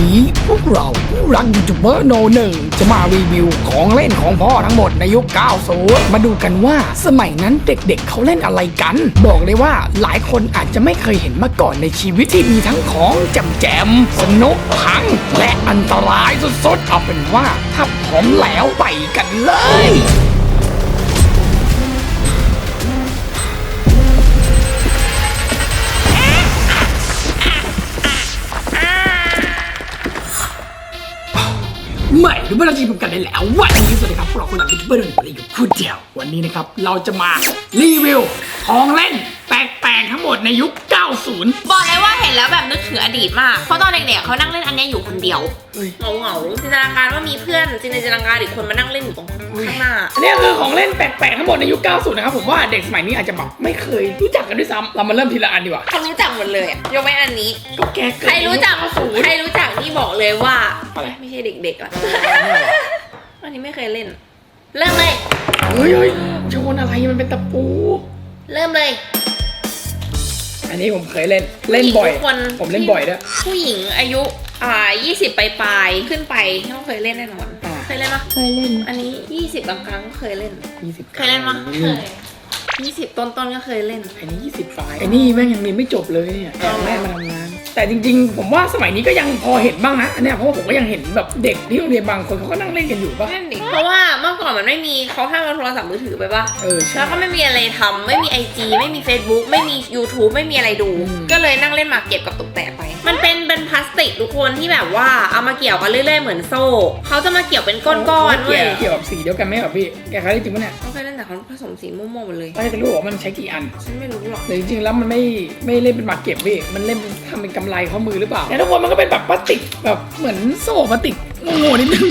นี้พวกเราผู้รักยูทูบเบอร์โนหนึ่งจะมารีวิวของเล่นของพ่อทั้งหมดในยุค 90 มาดูกันว่าสมัยนั้นเด็กๆเขาเล่นอะไรกัน บอกเลยว่าหลายคนอาจจะไม่เคยเห็นมาก่อนในชีวิตที่มีทั้งของจำแจม สนุกพัง และอันตรายสุดๆ เอาเป็นว่าถ้าพร้อมแล้วไปกันเลย หรือว่าเราจะพบกันได้แล้ววันนี้สวัสดีครับพวกเราคนหลังยูทูบเบอร์หนึ่งเราอยู่คู่เดียววันนี้นะครับเราจะมารีวิวของเล่น ปลกๆทั้งหมดในยุค 90 บอกเลยว่าเห็นแล้วแบบนึกถึงอดีตมาก เพราะตอนเด็กๆเขานั่งเล่นอันเนี้ยอยู่คนเดียวเฮ้ยเหงาเหงาๆจินตนาการว่ามีเพื่อนจินตนาการอีกคนมานั่งเล่นอยู่ตรงข้างหน้า อันนี้คือของเล่นแปลกๆทั้งหมดในยุค 90 นะครับผมว่าเด็กสมัยนี้อาจจะแบบไม่เคยรู้จักกันด้วยซ้ำเรามาเริ่มทีละอันดีกว่าเขารู้จักหมดเลยอะยกเว้นอันนี้ ก็แกเกิดใครรู้จัก90ใครรู้จักนี่บอกเลยว่า อะไร ไม่ใช่เด็กๆอะ อันนี้ไม่เคยเล่น เริ่มเลย เฮ้ยเฮ้ยโจนอะไรมันเป็นตะปู เริ่มเลย อันนี้ผมเคยเล่นเล่นบ่อย ผู้หญิงทุกคนผมเล่นบ่อยด้วย ผู้หญิงอายุอ่า20ปลายๆขึ้นไปต้องเคยเล่นแน่นอนอ่า เคยเล่นปะเคยเล่นอันนี้ 20บางครั้งก็เคยเล่น20เคยเล่นปะเคย20 ต้นๆก็เคยเล่นไอ้นี่20ปลายไอ้นี่แม่งยังเรียนไม่จบเลยเนี่ยแอบแม่มาทำงาน แต่จริงๆ ผมว่าสมัยนี้ก็ยังพอเห็นบ้างนะอันเนี้ยเพราะว่าผมก็ยังเห็นแบบเด็กที่โรงเรียนบางคนเขาก็นั่งเล่นกันอยู่ป่ะ นั่นดิเพราะว่าเมื่อก่อนมันไม่มีเขาห้ามเอาโทรศัพท์มือถือไปปะเออใช่แล้วก็ไม่มีอะไรทำไม่มี IG ไม่มี Facebook ไม่มี YouTube ไม่มีอะไรดู อืม ก็เลยนั่งเล่นหมากเก็บกับตกแตะไป มันเป็นเป็นพลาสติกทุกคนที่แบบว่าเอามาเกี่ยวกันเรื่อยๆเหมือนโซ่ เขาจะมาเกี่ยวเป็นก้อนๆเว้เกี่ยยวเกี่ยวกับสีเดียวกันไหมแบบพี่แกเคยได้จริงปะเนี่ยเขาเคยเล่นแต่เขาผสมสีม่วงๆหมดเลยเราจะรู้ว่ามันใช้กี่อัน ฉันไม่รู้หรอก แต่จริงๆแล้วมันไม่ไม่เล่นเป็นหมากเก็บพี่มันเล่นเป็นทำเป็นกำไรข้อมือหรือเปล่าแต่ทุกคนมันก็เป็นแบบพลาสติกแบบเหมือนโซ่พลาสติกโง่ๆนิดนึง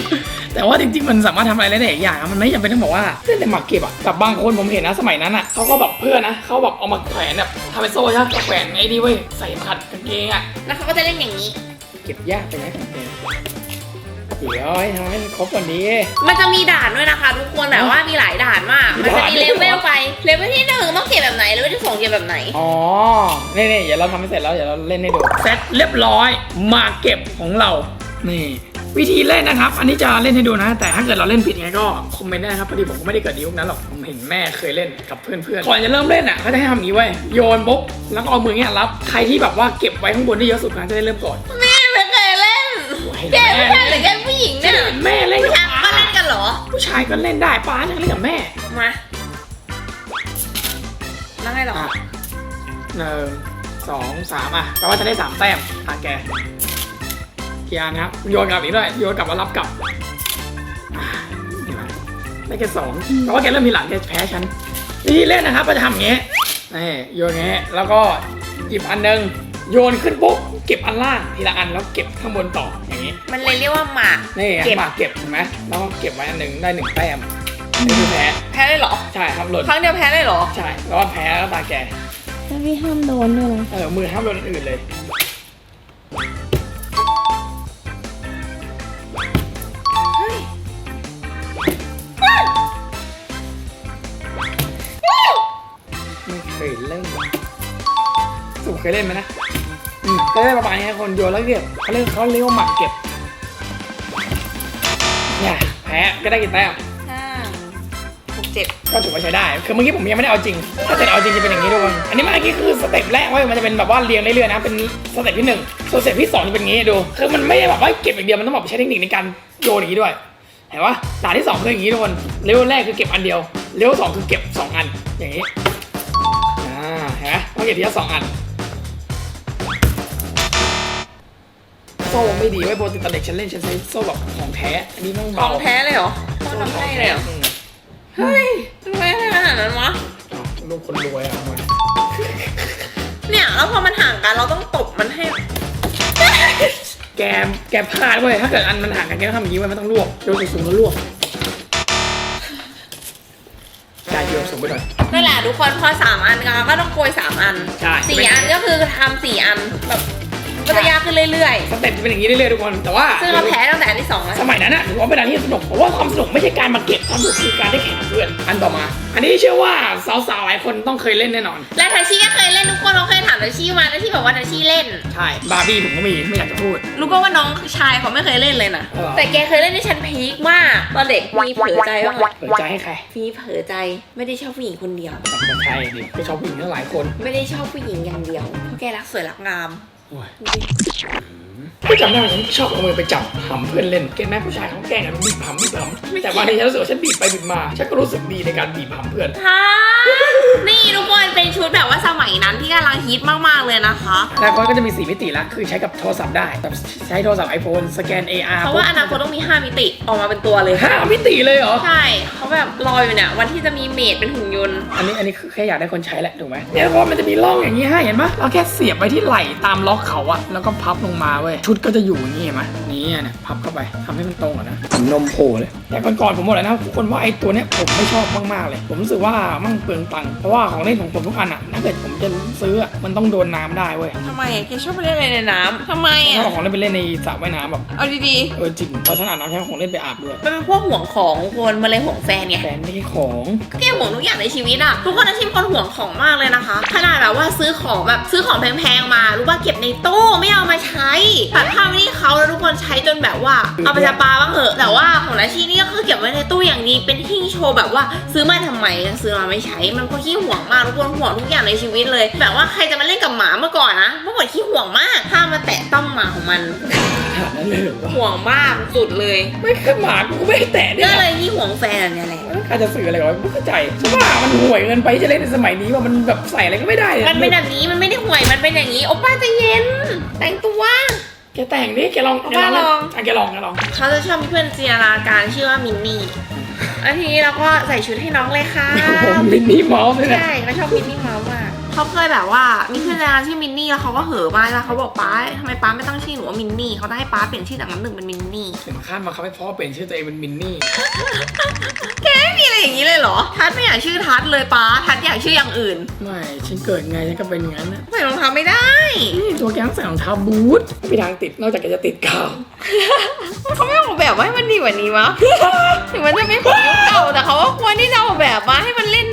แต่ว่าจริงๆ มันสามารถทำอะไรได้หลายอย่างอะมันไม่จำเป็นต้องบอกว่าเล่นแต่หมากเก็บอะแต่บางคนผมเห็นนะสมัยนั้นอะเขาก็แบบเพื่อนนะเขาแบบเอามาแขวนแบบทำเป็นโซ่ใช่ไหมแขวนไอ้นี่เว้ยใส่ขัดกางเกงอะแล้วเขาก็จะเล่นอย่างนี้ เก็บยากไปไหมกางเกง เดี๋ยวให้ทำให้มันครบก่อนดีมันจะมีด่านด้วยนะคะ ทุกคนแต่ว่ามีหลายด่านมาก มันจะมีเลเวลไป เลเวลที่หนึ่งต้องเก็บแบบไหน เลเวลที่สองเก็บแบบไหน อ๋อ นี่นี่เดี๋ยวเราทำให้เสร็จแล้วเดี๋ยวเราเล่นให้ดู เสร็จเรียบร้อยมาเก็บของเรา นี่ วิธีเล่นนะครับ อันนี้จะเล่นให้ดูนะ แต่ถ้าเกิดเราเล่นผิดยังไงก็คอมเมนต์ได้นะครับพอดีผมก็ไม่ได้เกิดในยุคนั้นหรอก ผมเห็นแม่เคยเล่นกับเพื่อนๆ ก่อนจะเริ่มเล่นอะเขาจะให้ทำอย่างนี้ไว้ยโยนปุ๊บแล้วก็เอามือเงี้ยรับ ใครที่แบบว่าเก็บไว้ข้างบนได้เยอะสุดนะจะได้เริ่มก่อน แม่ไม่เคยเล่นแกผู้ชายหรือแกผู้หญิงเนี่ย แม่เล่นผู้กับชายป้าก็เล่นกันเหรอ ผู้ชายก็เล่นได้ป้าจะเล่นกับแม่มาแล้วไงต่ออะหนึ่งสองสามอะแปลว่าจะได้สามแต้มอะแกกี่อันนะครับโยนกลับอีกด้วยโยนกลับมารับกลับอะนี่มาได้แค่สองแปลว่าแกเริ่มมีหลังแกแพ้ฉันวิธีเล่นนะครับก็จะทำอย่างเงี้ยนี่โยนอย่างเงี้ยแล้วก็หยิบอันหนึ่ง โยนขึ้นปุ๊บเก็บอันล่างทีละอันแล้วเก็บข้างบนต่ออย่างงี้มันเลยเรียกว่าหมาก นี่เก็บมาเก็บเห็นไหมแล้วก็เก็บไว้อันหนึ่งได้หนึ่งแต้มนี่คือแพ้แพ้ได้เหรอ ใช่ครับหล่นครั้งเดียวแพ้ได้เหรอ ใช่แล้วก็แพ้แล้วตาแกแล้วพี่ห้ามโดนด้วยนะเออมือห้ามโดนอันอื่นเลยเฮ้ยไม่เคยเล่นสุเคยเล่นไหมนะอืม ก็ได้ประมาณนี้นะคนโยนแล้วเก็บเขาเรียกเขาเรียกว่าหมักเก็บเนี่ยแพ้ก็ได้กี่แต้มห้าหกเจ็ดก็ถือว่าใช้ได้ คือเมื่อกี้ผมยังไม่ได้เอาจริง ถ้าเกิดเอาจริงจะเป็นอย่างนี้ทุกคน อันนี้เมื่อกี้คือสเต็ปแรกเว้ยมันจะเป็นแบบว่าเรียงเรื่อยๆนะ เป็นสเต็ปที่หนึ่งส่วนสเต็ปที่สองจะเป็นอย่างนี้ดู คือมันไม่ได้แบบว่าเก็บอย่างเดียว มันต้องแบบใช้เทคนิคในการโยนอย่างนี้ด้วย เห็นปะด่านที่สองคืออย่างนี้ทุกคน เลเวลแรกคือเก็บอันเดียว เลเวลสองคือเก็บสองอัน อย่างนี้ อ่า เห็นไหมต้องเก็บทีละสองอัน โซ่ไม่ดีไว้ยโปรติตอนเด็กฉันเล่นฉันใช้โซ่แบบของแท้ อันนี้ต้องขเบาองแท้เลยเหรอต้องทำให้เลยเหรอ อืมเฮ้ยทำไมให้ขนาดนั้นวะอ้าวลูกคนรวยอะมันเนี่ยแล้วพอมันห่างกันเราต้องตบมันให้ แกแกพลาดเว้ยถ้าเกิดอันมันห่างกันแกต้องทำอย่างนี้เว้ยมันต้องลวกโยนสูงๆแล้วลวกได้โยนสูงไปหน่อย นั่นแหละทุกคนพอสามอันกันก็ต้องโกยสามอันใช่ สี่อันก็คือทำสี่อันแบบ ก็จะยากขึ้นเรื่อยสเต็ปจะเป็นอย่างนี้เรื่อยๆทุกคนแต่ว่า ๆ ซึ่งเราแพ้ตั้งแต่อันที่สองแล้วสมัยนั้นอะถือว่าเป็นอะไรที่สนุกเพราะว่าความสนุกไม่ใช่การมาเก็บความสนุกคือการได้แข่งกับเพื่อนอันต่อมา อันนี้เชื่อว่าสาวๆหลายคนต้องเคยเล่นแน่นอน และทาชิก็เคยเล่นทุกคนเราเคยถามทดัชชี่มาดัชชี่บอกว่าดัชชี่เล่น ใช่บาร์บี้ผมก็มีไม่อยากจะพูด รู้ป่ะว่าน้องชายเขาไม่เคยเล่นเลยนะ เออ แต่แกเคยเล่นในชั้นพีคมากตอนเด็กมีเผลอใจบ้างไหมเปิดใจให้ใครมีเผลอใจไม่ได้ชอบผู้หญิงคนเดียวไม่ใช่ดิไปชอบผู้หญิงทั้งหลายคน ไม่ได้ชอบผู้หญิงอย่างเดียวเพราะแกรักสวยรักงาม โอ้ ยพี่จำได้ว่าฉันชอบเอามือไปจับหำเพื่อนเล่นเก็ตไหมผู้ชายเขาแกล้งกันบีบหำบีบหำแต่บางทีฉันรู้สึกว่าฉันบีบไปบีบมาฉันก็รู้สึกดีในการบีบหำเพื่อนฮะนี่ทุกคนเป็นชุดแบบว่าสมัยนั้นที่กำลังฮิตมากๆเลยนะคะแล้วก็จะมี 4 มิติละคือใช้กับโทรศัพท์ได้แบบใช้โทรศัพท์ iPhone สแกน AR เพราะว่าอนาคตต้องมี 5 มิติออกมาเป็นตัวเลยห้ามิติเลยเหรอ ใช่เขาแบบรออยู่เนี่ยวันที่จะมีเมดเป็นหุ่นยนต์ อันนี้อันนี้คือแค่อยากได้คนใช้แหละถูกไหมเนี่ยเพราะมันจะมีร่องอย่างนี้ให้เห็นปะเราแค่เสียบไปที่ไหล่ตามล็อกเขาอะแล้วก็พับลงมาเว้ยชุดก็จะอยู่อย่างนี้เห็นไหมนี่เนี่ยพับเข้าไปทำให้มันตรงอะนะผมนมโผล่เลยแต่ก่อนๆผมบอกเลยนะทุกคนว่าไอ้ตัวเนี้ยผมไม่ชอบมากๆเลย ผมรู้สึกว่ามั่งเปลืองตังค์เพราะว่าของเล่นของผมทุกอันอะถ้าเกิดผมจะซื้ออะมันต้องโดนน้ำได้เว้ยทำไมอะแกชอบไปเล่นอะไรในน้ำทำไมถ้าอะเอาของเล่นไปเล่นในสระว่ายน้ำแบบเอาดีเออจริงเพราะฉะนั้นอาบน้ำใช้ของเล่นไปอาบด้วยๆมันเป็นพวกห่วงของคนมาเลยห่วงแฟนไงแฟนไม่ใช่ของก็แกห่วงทุกอย่างในชีวิตอะทุกคนอาชีพคนห่วงของมากเลยนะคะขนาดแบบว่าซื้อของแบบซื้อของแพงๆมา รู้ว่าเก็บในตู้ไม่เอามาใช้ตัดภาพไว้ที่เขาแล้วทุกคนใช้จนแบบว่าเอาไปสปาบ้างเหอะแต่ว่าของนาชีนี่ก็คือเก็บไว้ในตู้อย่างดีเป็นที่โชว์แบบว่าซื้อมาทำไมซื้อมาไม่ใช้มันก็ขี้ห่วงมากทุกคนห่วงทุกอย่างในชีวิตเลย แบบว่าใครจะมาเล่นกับหมาเมื่อก่อนนะเมื่อก่อนขี้ห่วงมากถ้ามมาแตะต้องหมาของมันขนาดนั้นเลยเหรอวะห่วงมากสุดเลย ไม่แค่หมากูก็ไม่ได้แตะเนี่ยก็เลยขี้ห่วงแฟนเนี่ยแหละอาจจะสื่ออะไรวะไม่เข้าใจใช่ป่ะมันห่วยเกินไปจะเล่นในสมัยนี้ว่ามันแบบใส่อะไรก็ไม่ได้เลยมันเป็นแบบนี้มันไม่ได้ห่วยมันเป็นอย่างนี้โอป้าใจะเย็น แต่งตัว แกแต่งดิแกลองแกลองว่าลอง อะแกลองแกลอง เขาจะชอบมีเพื่อนจินตนาการชื่อว่ามินนี่แล้วทีนี้เราก็ใส่ชุดให้น้องเลยค่ะผมมินนี่เมาส์เลยนะ ใช่เขาชอบมินนี่เมาส์มาก เขาเคยแบบว่ามีเพื่อนจินตนาการชื่อมินนี่แล้วเขาก็เห่อะมากแล้วเขาบอกป้าทำไมป้าไม่ตั้งชื่อหนูว่ามินนี่เขาต้องให้ป้าเปลี่ยนชื่อจากน้ำหนึ่งเป็นมินนี่ถึงขั้นมาเขาให้พ่อเปลี่ยนชื่อตัวเองเป็นมินนี่แกไม่มีอะไรอย่างนี้เลยเหรอ ทัดไม่อยากชื่อทัดเลยป้าทัดอยากชื่ออย่างอื่นไม่ฉันเกิดไงฉันก็เป็นอย่างนั้นนะใส่รองเท้าไม่ได้นี่ตัวแกต้องใส่รองเท้าบูทไม่มีทางติดนอกจากแกจะติดกาวเขาไม่ออกแบบว่าให้มันดีกว่านี้วะถึงมันจะไม่ของยุคเก่าแต่เขาก็ควรที่จะออกแบบมาให้มันเล่นได้ดีขึ้น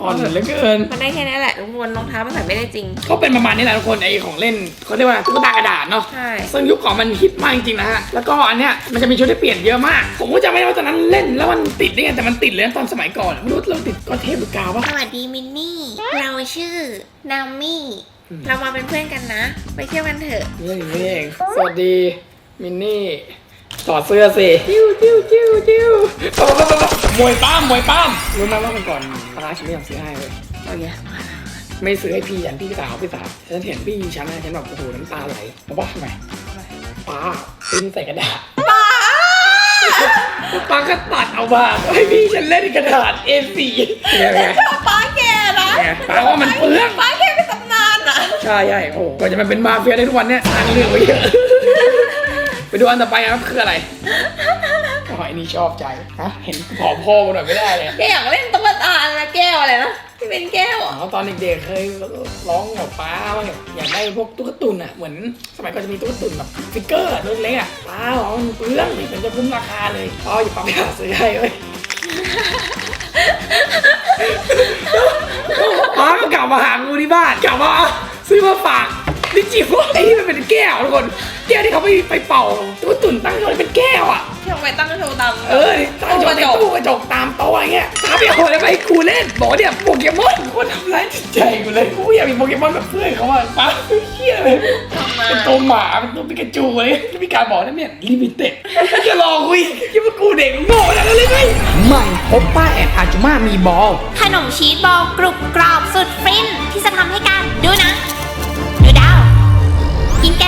อ่อนเหลือเกิน มันได้แค่นี้แหละทุกคนรองเท้ามันใส่ไม่ได้จริง ก็เป็นประมาณนี้แหละทุกคนไอของเล่นเขาเรียกว่าตุ๊กตากระดาษเนาะใช่ซึ่งยุคก่อนมันฮิตมากจริงๆนะฮะแล้วก็อันเนี้ยมันจะมีชุดที่เปลี่ยนเยอะมาก ผมก็จำไม่ได้ว่าตอนนั้นเล่นแล้วมันติดได้ไงแต่มันติดเลยนะตอนสมัยก่อนไม่รู้เราติดก้อนเทปหรือกาววะสวัสดีมินนี่ เราชื่อนามี่อืมเรามาเป็นเพื่อนกันนะ ไปเที่ยวกันเถอะนี่อย่างนี้เองสวัสดีมินนี่ ถอดเสื้อสิจิ้วจิ้วจิ้วจิ้วปั๊บปั๊บปั๊บปั๊บมวยป้ามมวยป้ามรู้ไหมว่าเมื่อก่อนร้านฉันไม่ยอมซื้อให้เลยโอเคไม่ซื้อให้พี่ยันพี่สาวพี่สาวฉันเห็นพี่ฉันนะฉันแบบโอ้โหน้ำตาไหลเพราะว่าทำไมป้าปิ้นใส่กระดาษป้าป้าก็ตัดเอามาให้พี่ฉันเล่นกระดาษ A4 เนี่ยไงป้าแกนะไงป้าว่ามันเปลืองป้าแกเป็นตำนานอะใช่ใช่โอ้โหกว่าจะมาเป็นมาเฟียได้ทุกวันเนี่ยสร้างเรื่องไว้เยอะ ไปดูอันต่อไปครับคืออะไรโอ้ยนี่ชอบใจฮะเห็นผอมพ่อมาหน่อยไม่ได้เลยแกอยากเล่นตุ๊กตานะแก้วอะไรนะที่เป็นแก้วอะอ๋อตอนเด็กๆเคยร้องกับป้าว่าอยากได้พวกตุ๊กตุนอะเหมือนสมัยก่อนจะมีตุ๊กตุนแบบฟิกเกอร์ตัวเล็กๆอะป้าบอกว่ามันเปลืองนี่มันจะคุ้มราคาเลยป้าอย่าป้าไปหาซื้อให้เว้ยป้าก็กลับมาหางูที่บ้านกลับมาซื้อมาฝากนี่จิ๋วไอ้ที่มันเป็นแก้วทุกคนแก้วที่เขาไปไปเป่าตุ๊กตุนตั้งโชว์เป็นแก้วอะ ที่เอาไปตั้งโชว์ดำเออตั้งโชว์ในตู้กระจกตามโต๊ะอะไรเงี้ยป้าไปเอาอะไรไปให้กูเล่นบอกว่าเนี่ยโปเกมอนคนทำร้ายจิตใจกูเลยกูอยากมีโปเกมอนแบบเพื่อนเขาอะป้าเฮี้ยเลยทำไมเป็นตัวหมาเป็นตัวปิกาจูเลยพี่การบอกนะเนี่ยลิมิเต็ดจะลองคุยคิดว่ากูเด็กโง่ขนาดนั้นเลยไหมใหม่พบป้าแอนอาจุมามีบอลขนมชีสบอลกรุบกรอบสุดฟินที่จะทำให้การดูนะ ดูดาวกินแก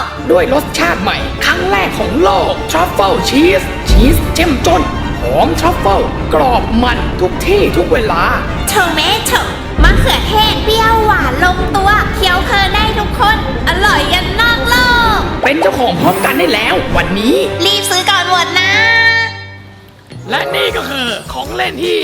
ก ด้วยรสชาติใหม่ครั้งแรกของโลกทรัฟเฟิลชีสชีสเจ้มจนหอมทรัฟเฟิลกรอบมันทุกที่ทุกเวลาโทเมโตมะเขือเทศเปรี้ยวหวานลงตัวเคี้ยวเพลินได้ทุกคน อร่อยยันนอกโลก เป็นเจ้าของพร้อมกันได้แล้ว วันนี้ รีบซื้อก่อนหมดนะ และนี่ก็คือของเล่นที่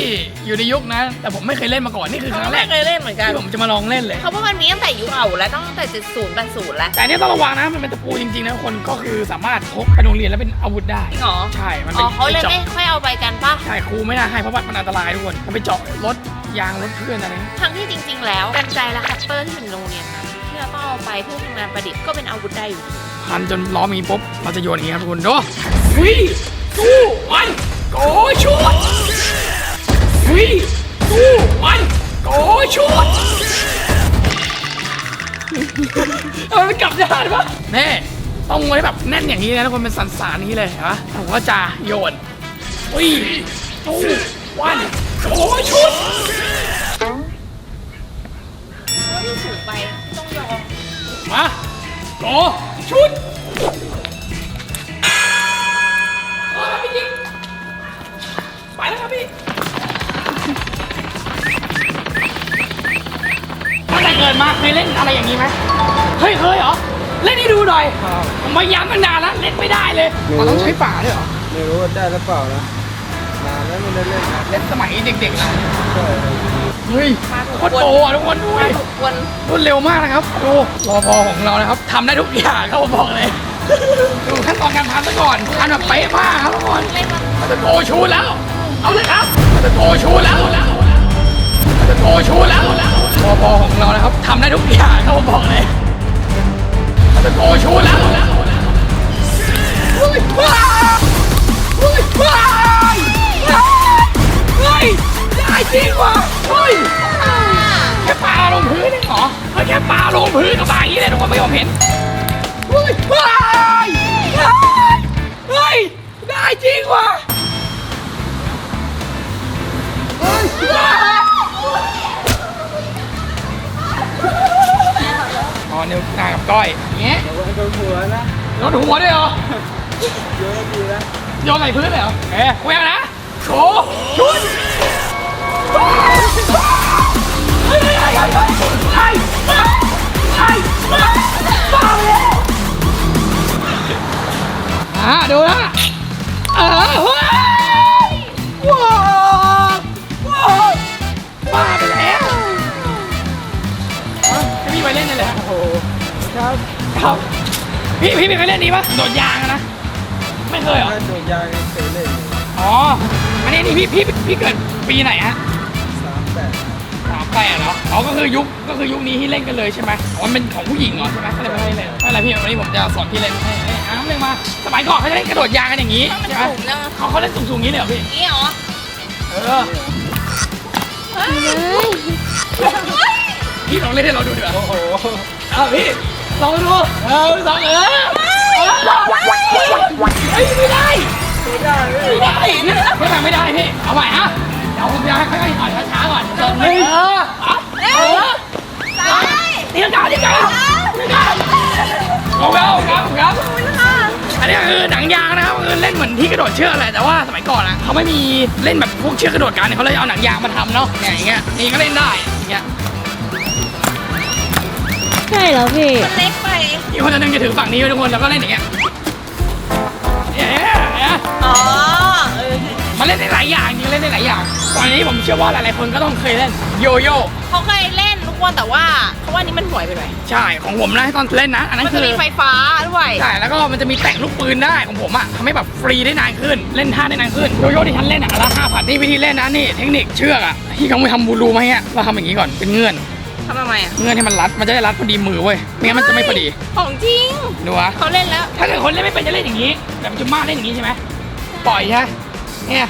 อยู่ในยุคนะแต่ผมไม่เคยเล่นมาก่อนนี่คือครั้งแรไม่กเคยเล่นเหมือนกันที่ผมจะมาลองเล่นเลยเขาบอกมันมีตั้งแต่ยุคเก่าแล้วตั้งแต่70 80แล้วแต่อันเนี้ยต้องระวังนะมันเป็นตะปูจริงๆนะคนก็คือสามารถพกไปโรงเรียนแล้วเป็นอาวุธได้จริงเหรอใช่มันอ๋เป็นอเขาเลยจาะไม่ค่อยเอาไปกันปะใช่ครูไม่น่าให้เพราะว่ามันอันตรายทุกคนมันไปเจาะรถยางรถเพื่อนอะไรทั้งที่จริง ๆ แล้วกันไกรและคัตเตอร์ที่อยู่ในโรงเรียนนั้นที่เราต้องเอาไปเพื่อทำงานประดิษฐ์ก็เป็นอาวุธได้อยู่ดีพันจนล้อมีปุ๊บเราจะโยนอย่างนี้ครับทุกคนดูฟีสู้มัน โกชุดฟีสู้มันโกชุดเอามันกลับด้านปะแน่ต้องไว้แบบแน่นอย่างนี้นะทุกคนเป็นสันสานนี้เลยเห็นปะผมก็จะโยนฟีสู้มันโกชุดเพราะที่สูงไปต้องยอมมาโกชุด ไปแล้วครับพี่ตั้งแต่เกิดมาเคยเล่นอะไรอย่างนี้ไหมเคยเคยเหรอ เล่นให้ดูหน่อย ผมพยายามตั้งนานแล้วเล่นไม่ได้เลยเราต้องใช้ป่าด้วยเหรอ ไม่รู้ว่าได้หรือเปล่านะนานแล้วไม่ได้เล่นนะเล่นสมัยเด็กๆนะใช่เฮ้ยโคตรโตอะทุกคนดูดิทุกคนรวดเร็วมากนะครับดูรอพอของเรานะครับทำได้ทุกอย่างครับผมบอกเลยดูขั้นตอนการทำซะก่อนทำแบบเป๊ะมากครับทุกคนมันจะโกชูแล้ว เอาเลยครับจะโกชูแล้วแล้วมันจะโกชูแล้วแล้วรอพอของเรานะครับทำได้ทุกอย่างครับผมบอกเลยจะโกชูแล้ว เคยเล่นนี้ปะโดดยางอะนะ ไม่เคยเหรอ ถ้าโดดยางยังเคยเล่นอยู่อ๋อ อันนี้นี่พี่พี่พี่เกิดปีไหนฮะสามแปดสามแปดเหรออ๋อก็คือยุคก็คือยุคนี้ที่เล่นกันเลยใช่ไหมอ๋อมันเป็นของผู้หญิงเหรอใช่ไหมก็เลยไม่ให้เล่นไม่เป็นไรพี่วันนี้ผมจะสอนพี่เล่นให้ให้อ้ามเลยมา สมัยก่อนเขาจะเล่นกระโดดยางกันอย่างนี้มันใช่ไหมสูงจังเขาเขาเล่นสูงๆอย่างนี้เลยเหรอพี่ นี่เหรอเออพี่ลองเล่นให้เราดูดีกว่าโอ้โหเอาพี่ลองดูเออสองเออ เฮ้ยไม่ได้ไม่ได้ไม่ได้ไม่ได้ไม่ได้พี่เอาใหม่ฮะเดี๋ยวผมจะค่อยๆต่อยช้าๆก่อนเออเออตีลังกาตีลังกาตีลังกาเอาครับครับครับอันนี้คือหนังยางนะครับคือเล่นเหมือนที่กระโดดเชือกแหละแต่ว่าสมัยก่อนอะเขาไม่มีเล่นแบบพวกเชือกกระโดดกันเขาเลยเอาหนังยางมาทำเนาะเนี่ยอย่างเงี้ยนี่ก็เล่นได้อย่างเงี้ย ใช่เหรอพี่ มันเล็กไป อีกคนนึงจะถือฝั่งนี้ไว้ทุกคนแล้วก็เล่นอย่างเงี้ยเนี่ยเนี่ยอ๋อเออมันเล่นได้หลายอย่างจริงๆเล่นได้หลายอย่างตอนนี้ผมเชื่อว่าหลายๆคนก็ต้องเคยเล่นโยโย่เขาเคยเล่นทุกคนแต่ว่าเขาว่านี่มันห่วยไปหน่อยใช่ของผมนะตอนเล่นนะอันนั้นมันคืจะอ มีไฟฟ้าด้วยใช่แล้วก็มันจะมีแต่งลูกปืนได้ของผมอะทำให้แบบฟรีได้นานขึ้นเล่นท่าได้นานขึ้นโยโย่ที่ฉันเล่นอะละห้าพันนี่วิธีเล่นนะนี่เทคนิคเชือกอะที่เขาไม่ทำบูรูมาให้อะเราทำอย่างนี้ก่อนเป็นเงื่อน ทำทำไมอะเงื่อนให้มันรัด มันจะได้รัดพอดีมือเว้ยไม่งั้นมันจะไม่พอดี ของจริง ดูวะ เขาเล่นแล้ว ถ้าเกิดคนเล่นไม่เป็นจะเล่นอย่างนี้ แบบจุม่าเล่นอย่างนี้ใช่ไหมปล่อยใช่ไหมเนี่ย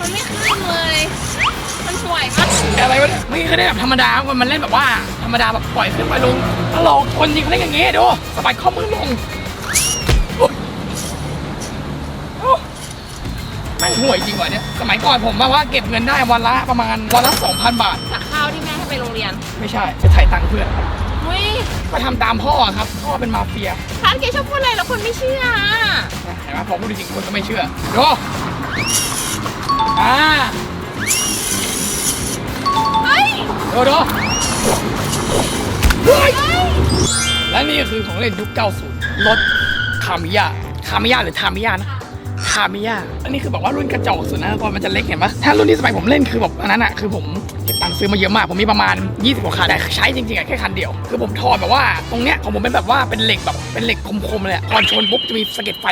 มันไม่ขึ้นเลย มันห่วยมากอะไรวะเนี่ยไม่เคยได้แบบธรรมดาคนมันเล่นแบบว่าธรรมดาแบบปล่อยขึ้นไปลงตลกคนจริงเขาเล่นอย่างงี้ดูสบายข้อมือลงโอ๊ยโอ้แม่งห่วยจริงว่ะเนี่ย สมัยก่อนผมว่าว่าเก็บเงินได้วันละประมาณวันละ2,000 บาทจา ไปโรงเรียนไม่ใช่จะถ่ายตังค์เพื่อนอุ้ยก็ทำตามพ่อครับพ่อเป็นมาเฟียทานเกชอบพูดอะไรแล้วคนไม่เชื่ออะเห็นไหมพอพูดจริงคนก็ไม่เชื่อดูอ่าเฮ้ยดูดูเฮ้ยและนี่ก็คือของเล่นยุค90รถคามิยาคามิยาหรือทามิยานะ คามิยาอันนี้คือแบบว่ารุ่นกระจกสุดนะตอนมันจะเล็กเห็นปะถ้ารุ่นที่สมัยผมเล่นคือแบบอันนั้นอะคือผมเก็บตังค์ซื้อมาเยอะมาก ผมมีประมาณ 20กว่าคันแต่ใช้จริงๆอะแค่คันเดียว คือผมถอดแบบว่าตรงเนี้ยของผมเป็นแบบว่าเป็นเหล็กแบบเป็นเหล็กคมๆเลยอะตอนชนปุ๊บจะมีสะเก็ดไฟ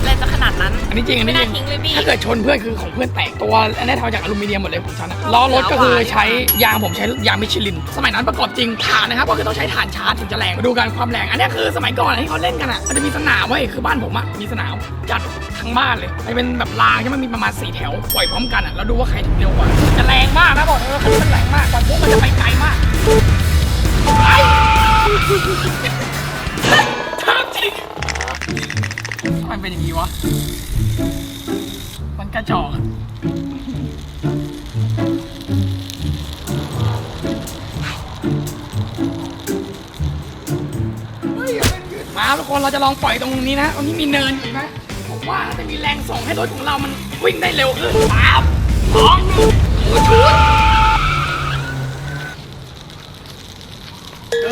อะไรจะขนาดนั้น อันนี้จริงอันไม่นี้จน่าริงทิ้งเลยพี่ ถ้าเกิดชนเพื่อนคือของเพื่อนแตกตัว อันนี้ทำจากอลูมิเนียมหมดเลยของฉันอะล้อรถก็คือใช้ยางผมใช้ยางมิชลิน สมัยนั้นประกอบจริงถ่านนะครับก็คือต้องใช้ถ่านชาร์จถึงจะแรงมาดูกันความแรง อันนี้คือสมัยก่อนที่เขาเล่นกันอะมันจะมีสนามเว้ยคือบ้านผมอะมีสนามจัดทั้งบ้านเลยมันเป็นแบบรางที่มันมีประมาณสี่แถวปล่อยพร้อมกันอะแล้วดูว่าใครถึงเร็วกว่าจะแรงมากนะบอกเลยว่าคันนี้มันแรงมากกว่าพวกมันจะไปไกลมาก ทำไมเป็นอย่างนี้วะ มันกระจอกมาทุกคนเราจะลองปล่อยตรงนี้นะตรงนี้มีเนินเห็นไหมผมว่าจะมีแรงส่งให้รถของเรามันวิ่งได้เร็วขึ้นสามสองหนึ่งชุด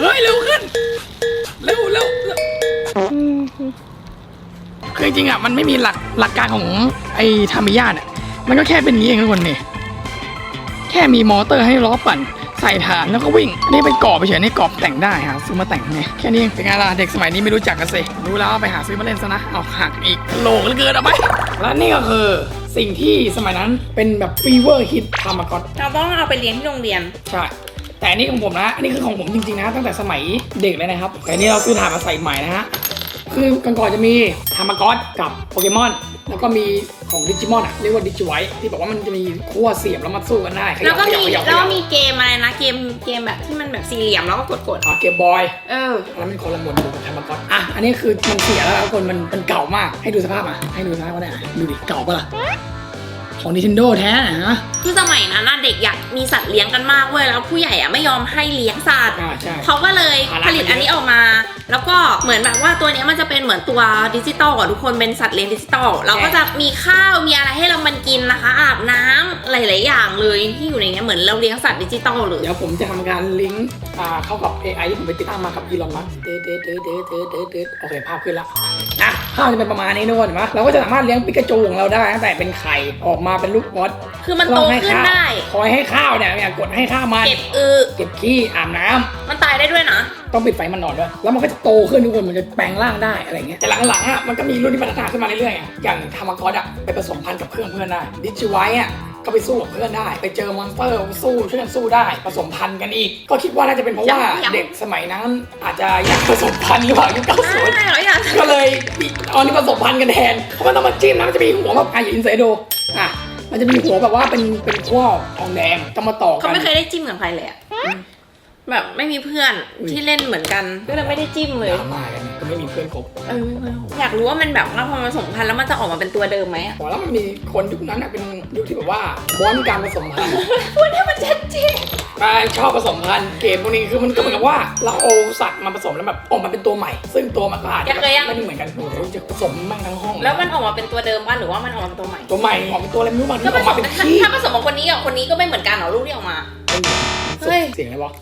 เฮ้ยเร็วขึ้น เร็วเร็วเร็ว คือจริงๆอะมันไม่มีหลักหลักการของไอ้ทามิยาเนี่ยมันก็แค่เป็นอย่างนี้เองทุกคนนี่แค่มีมอเตอร์ให้ล้อปั่นใส่ฐานแล้วก็วิ่ง อันนี้เป็นกรอบไปเฉยนี่กรอบแต่งได้ฮะซื้อมาแต่งไงแค่นี้เองเป็นไงล่ะเด็กสมัยนี้ไม่รู้จักกันสิรู้แล้วไปหาซื้อมาเล่นซะนะเอาหักอีกโหลกเหลือเกินเอาไปและนี่ก็คือสิ่งที่สมัยนั้นเป็นแบบฟีเวอร์ฮิตทามากอนเราต้องเอาไปเลี้ยงที่โรงเรียนใช่แต่อันนี้ของผมนะอันนี้คือของผมจริงๆนะ ตั้งแต่สมัยเด็กเลยนะครับแต่อันนี้เราซื้อถ่านมาใส่ใหม่นะฮะ คือกันก่อนจะมีทามากอสกับโปเกมอน แล้วก็มีของดิจิมอนอะเรียกว่าดิจิไวที่บอกว่ามันจะมีขั้วเสียบแล้วมาสู้กันได้ขยับแล้วก็มีขยับขแล้วยัก็บมีเกมอะไรนะ เกมเกมแบบที่มันแบบสี่เหลี่ยมแล้วก็กดกดอะเกมบอยๆเออแล้วมันคนละหมวดหมู่กับทามากอสอะอันนี้คือมันเสียแล้วทุกคนมันมันเก่ามากให้ดูสภาพอะให้ดูสภาพก็ได้อะดูดิเก่าปะล่ะของ Nintendo แท้นะคือสมัยนั้นน่ะเด็กอยากมีสัตว์เลี้ยงกันมากเว้ยแล้วผู้ใหญ่อะไม่ยอมให้เลี้ยงสัตว์ อ่าใช่ เขาก็เลยภาระผลิตอันนี้ออกมา แล้วก็เหมือนแบบว่าตัวเนี้ยมันจะเป็นเหมือนตัวดิจิตอลอะทุกคนเป็นสัตว์เลี้ยงดิจิตอลเราก็จะมีข้าวมีอะไรให้เรามันกินนะคะ อาบน้ำหลาย ๆ อย่างเลยที่อยู่ในเนี้ยเหมือนเราเลี้ยงสัตว์ดิจิตอลเลย เดี๋ยวผมจะทำการลิงก์อ่าเข้ากับ AI ที่ผมไปติดตั้งมากับอีลอนมัสเดดเดดเดดเดดเดดเดดเดดโอเคภาพขึ้นแล้ว อะภาพจะเป็นประมาณนี้ทุกคนเห็นไหมเราก็จะสามารถเลี้ยงปิกาจูของเราได้ตั้งแต่เป็นไข่ออกมาเป็นลูกบอสคือมันโตขึ้นได้ คอยให้ข้าวเนี่ยเนี่ยกดให้ข้าวมันเก็บอือเก็บขี้อาบน้ำมันตายได้ด้วยนะต้องปิดไฟมันนอนด้วย แล้วมันก็จะโตขึ้นทุกคนมันจะแปลงร่างได้อะไรเงี้ย แต่หลังๆอะมันก็มีรุ่นที่พัฒนาขึ้นมาเรื่อยๆอะอย่างธรรมกอดอะไปผสมพันธุ์กับเครื่องเพื่อนได้ดิจิไวอะ ก็ไปสู้กับเพื่อนได้ ไปเจอมอนสเตอร์สู้ช่วยกันสู้ได้ผสมพันธุ์กันอีก ก็คิดว่าน่าจะเป็นเพราะว่ายังเด็กสมัยนั้นอาจจะอยากผสมพันธุ์หรือเปล่ายุคเก้าศูนย์ใช่เหรออยากก็เลยเอานี่ผสมพันธุ์กันแทนเพราะมันต้องมาจิ้มนะมันจะมีหัวแบบอะอย่าอินไซโดอะมันจะมีหัวแบบว่าเป็นเป็นขั้วทองแดงจะมาต่อกัเขานไม่เคยได้จิ้มกับใครเลยอะแบบไม่มีเพื่อนอุ้ยที่เล่นเหมือนกันก็เลยไม่ได้จิ้มเลย ดราม่ากันก็ ไม่มีเพื่อนคบเอออยากรู้ว่ามันแบบว่าพอมันผสมพันธุ์แล้วมันจะออกมาเป็นตัวเดิมไหมอะพอแล้วมันมีคนยุคนั้นน่ะเป็นยุคที่แบบว่าบอนการผสมพันธุ์พูดให้มันชัดเจนอ่าชอบผสมพันธุ์เกมพวกนี้คือมันก็เหมือนกับว่าเราเอาสัตว์มาผสมแล้วแบบออกมาเป็นตัวใหม่ ซึ่งตัวมันก็อาจจะแบบไม่ได้เหมือนกันโอ้โหจะผสมมั่งทั้งห้องแล้วมันออกมาเป็นตัวเดิมป่ะหรือว่ามันออกมาเป็นตัวใหม่ ตัวใหม่ออกเป็นตัวอะไรไม่รู้บางทีถ้าอผอกสมามเป็นถ้าขี้ถ้าผสมของคนนี้กับคนนี้ก็ไม่เหมือนกันเหรอลูกที่ออกมาเฮ้ยเสียงอะไรวะ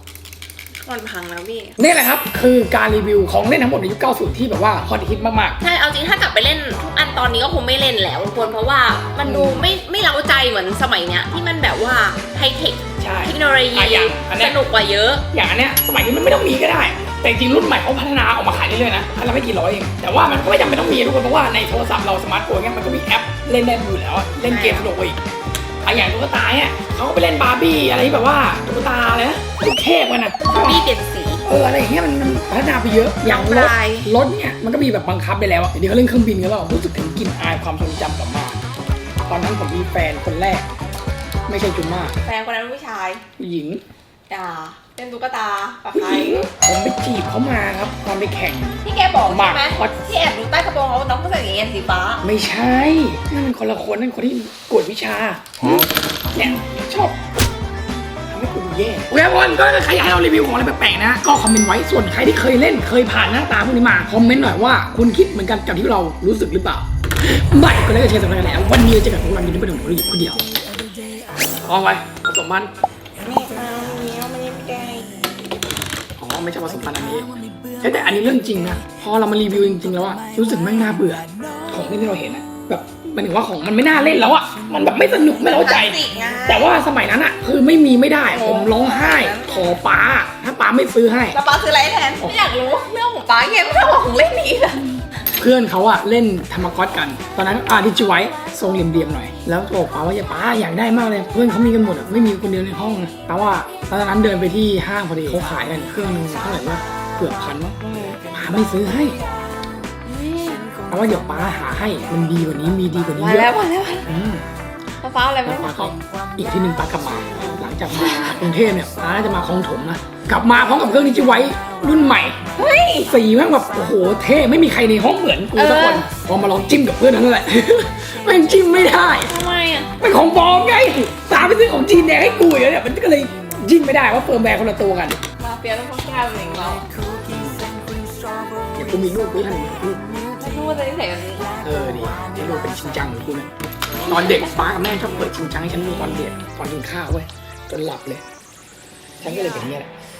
มันพังแล้วพี่ นี่แหละครับ คือการรีวิวของเล่นทั้งหมดในยุค 90 ที่แบบว่าฮอตฮิตมากใช่ เอาจริงถ้ากลับไปเล่นทุกอันตอนนี้ก็คงไม่เล่นแล้วทุกคนเพราะว่ามันดูไม่ไม่เล้าใจเหมือนสมัยเนี้ยที่มันแบบว่าไฮเทคๆ ใช่ เทคโนโลยีอะอย่างอันเนี้สย นุกกว่าเยอะ อย่างอันเนี้ยสมัยนี้มันไม่ต้องมีก็ได้ แต่จริงๆรุ่นใหม่เขาพัฒนาออกมาขายเรื่อยๆนะอันละไม่กี่ร้อยเอง แต่ว่ามันก็ไม่จำเป็นต้องมีทุกคนเพราะว่าในโทรศัพท์เราสมาร์ทโฟนเนี้ยมันก็มีแอปเล่นได้อยู่แล้วอะเล่นเกมสนุกกว่าอีก อะอย่างตุ๊กตาเนี่ยเขาก็ไปเล่นบาร์บี้อะไรที่แบบว่าตุ๊กตาอะไรนะลูกเทพกันนะพี่เปลี่ยนสี เอออะไรอย่างเงี้ยมันมันพัฒนาไปเยอะอย่างรถลาย รถเนี่ยมันก็มีแบบบังคับไปแล้วอะเดี๋ยวเขาเล่นเครื่องบินกันแล้วรู้สึกถึงกลิ่นอายความทรงจำกลับมาตอนนั้นผมมีแฟนคนแรก ไม่ใช่จุมม่าแฟนคนนั้นเป็นผู้ชายผู้หญิงด่า เป็นตุ๊กตาปะผู้ใครหญิงผมไปจีบเขามาครับตอนไปแข่ง ที่แกบอกหมาใช่กไหมฮอตที่แอบดูใต้กระโปรงเขาน้องก็ใส่กางเกงสีฟ้า ไม่ใช่ นั่นมันคนละคนนั่นคนที่กวดวิชาเนี่ยชอบทำให้คุณแย่โอเคทุกคนก็ใครอยากให้เรารีวิวของอะไรแปลกๆนะ ก็คอมเมนต์ไว้ส่วนใครที่เคยเล่นเคยผ่านหน้าตาพวกนี้มา คอมเมนต์หน่อยว่าคุณคิดเหมือนกันกับที่เรารู้สึกหรือเปล่าไม่ก็เลยก็เชร์สำหรับกันแล้ว วันนี้เราเจะกับพวกเราอยู่ที่เป็นหนุ่มเราอยู่คนเดียวเอาไว้ผสมพัน อ๋อไม่ใช่ผสมพันธุ์อันนี้เฮ้ยแต่อันนี้เรื่องจริงนะพอเรามารีวิวจริงๆแล้วอะรู้สึกแม่งน่าเบื่อ ของเล่นที่เราเห็นอะแบบหมันถึงว่าของมันไม่น่าเล่นแล้วอะมันแบบไม่สนุกไม่เร้าใจพลาสติกไงแต่ว่าสมัยนั้นอะคือไม่มีไม่ได้ผมร้องไห้ขอป้าถ้าป้าไม่ซื้อให้แล้วป้าซื้ออะไรแทนไม่อยากรู้เรื่องของป้าเกมไม่ชอบของเล่นนี้อะ เพื่อนเขาอะเล่นธรรมก๊อตกัน ตอนนั้นอ่าดิจิไว้ทรงเหลี่ยมๆหน่อย แล้วบอกป้าว่าอย่าป้าอยากได้มากเลย เพื่อนเขามีกันหมดอะไม่มีคนเดียวในห้องนะป้าว่าตอนนั้นเดินไปที่ห้างพอดีเขาขายกันเครื่องนึงเท่าไหร่วะเกือบพันมั้งป้าไม่ซื้อให้ป้าว่าเดี๋ยวป้าหาให้มันดีกว่านี้มีดีกว่านี้มาเยแล้วอะมาแล้วอืมป้าฟ้าอะไรแล้วมาป้าก็อีกที่หนึ่งป้ากลับมา หลังจากมากรุงเทพเนี่ยป้าน่าจะมาคลองถมนะกลับมาพร้อมกับเครื่องดิจิไว้ รุ่นใหม่เฮ้ยสีแม่งแบบโอ้โหเท่ไม่มีใครในห้องเหมือนกูสักคนเออพอมาลองจิ้มกับเพื่อนนั้นแหละแม่งจิ้มไม่ได้ทำไมอะเป็นของปลอมไงตามไปซื้อของจีนแดงให้กูอย่างเนี้ยมันก็เลยจิ้มไม่ได้ว่าเฟิร์มแวร์คนละตัวกันมาเปียต้องพ่อแก้วอย่างเราเดี๋ยวกูมีลูกกูทันลูกไม่รู้ว่าจะได้ใส่แบบนี้เออดีที่ลูกเป็นชินจังของกูเนี่ยตอนเด็กป้ากับแม่ชอบเปิดชินจังให้ฉันดูตอนเด็กตอนกินข้าวเว้ยจนหลับเลย ฉันก็เลยเป็นอย่างเงี้ยแหละ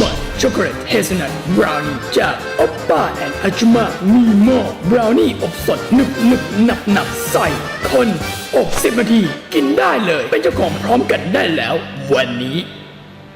มัดช็อกโกแลตเฮซนัทบราวนี่จากโอปป้าแอนอาจุมามีโมบราวนี่อบสดหนึบหนึบหนับหนับใส่คนอบสิบนาที กินได้เลย เป็นเจ้าของพร้อมกันได้แล้ว วันนี้